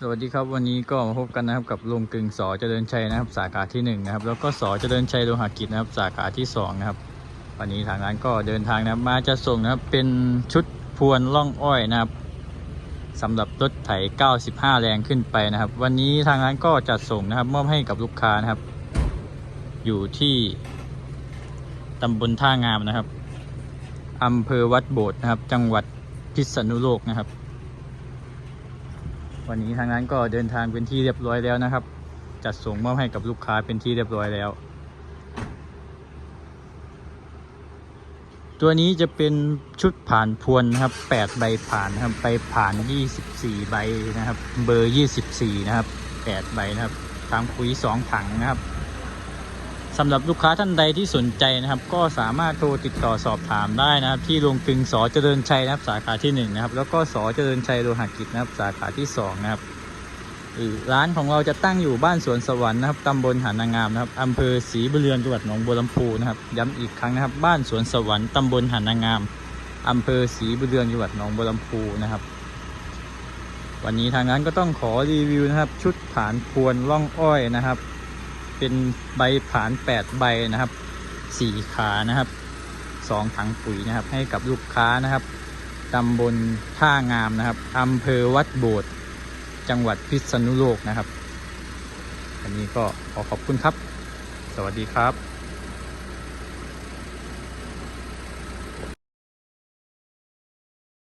สวัสดีครับวันนี้ก็มาพบกันนะครับกับลุงกึ่งสอเจริญชัยนะครับ สาขาที่หนึ่งนะครับแล้วก็สอเจริญชัยโลหะกิจนะครับ สาขาที่สองนะครับวันนี้ทางร้านก็เดินทางนะครับมาจะส่งนะครับเป็นชุดพวนล่องอ้อยนะครับสำหรับรถไถ 95 แรงขึ้นไปนะครับ วันนี้ทางร้านก็จัดส่งนะครับมอบให้กับลูกค้านะครับ อยู่ที่ตำบลท่างามนะครับอำเภอวัดโบดนะครับ จังหวัดพิษณุโลกนะครับ วันนี้ทางนั้นก็เดินทางเป็นที่เรียบร้อยแล้วนะครับ จัดส่งมอบให้กับลูกค้าเป็นที่เรียบร้อยแล้ว ตัวนี้จะเป็นชุดผ่านพวนนะครับ 8 ใบผ่านครับใบผ่าน 24 ใบนะครับ เบอร์ 24 นะครับ 8 ใบนะครับตามคุย 2 ถังนะครับ สำหรับลูกค้าท่านใดที่สนใจนะครับ ก็สามารถโทรติดต่อสอบถามได้นะครับ ที่โรงกลึงสอเจริญชัยนะครับ สาขาที่1นะครับ แล้วก็สอเจริญชัยโลหะกิจนะครับ สาขาที่2นะครับร้านของเราจะตั้งอยู่บ้านสวนสวรรค์นะครับตำบลหานางามนะครับอำเภอศรีบุญเรือนจังหวัดหนองบัวลำพูนะครับ ย้ำอีกครั้งนะครับ บ้านสวนสวรรค์ตำบลหานางามอำเภอศรีบุญเรือนจังหวัดหนองบัวลำพูนะครับ วันนี้ทางนั้นก็ต้องขอรีวิวนะครับ ชุดผานพวนล่องอ้อยนะครับ เป็นใบผาน 8 ใบนะครับ 4 ขานะครับ 2 ถังปุ๋ยนะครับ ให้กับลูกค้านะครับตำบลท่างามนะครับอำเภอวัดโบดจังหวัดพิษณุโลกนะครับ อันนี้ก็ขอขอบคุณครับ สวัสดีครับ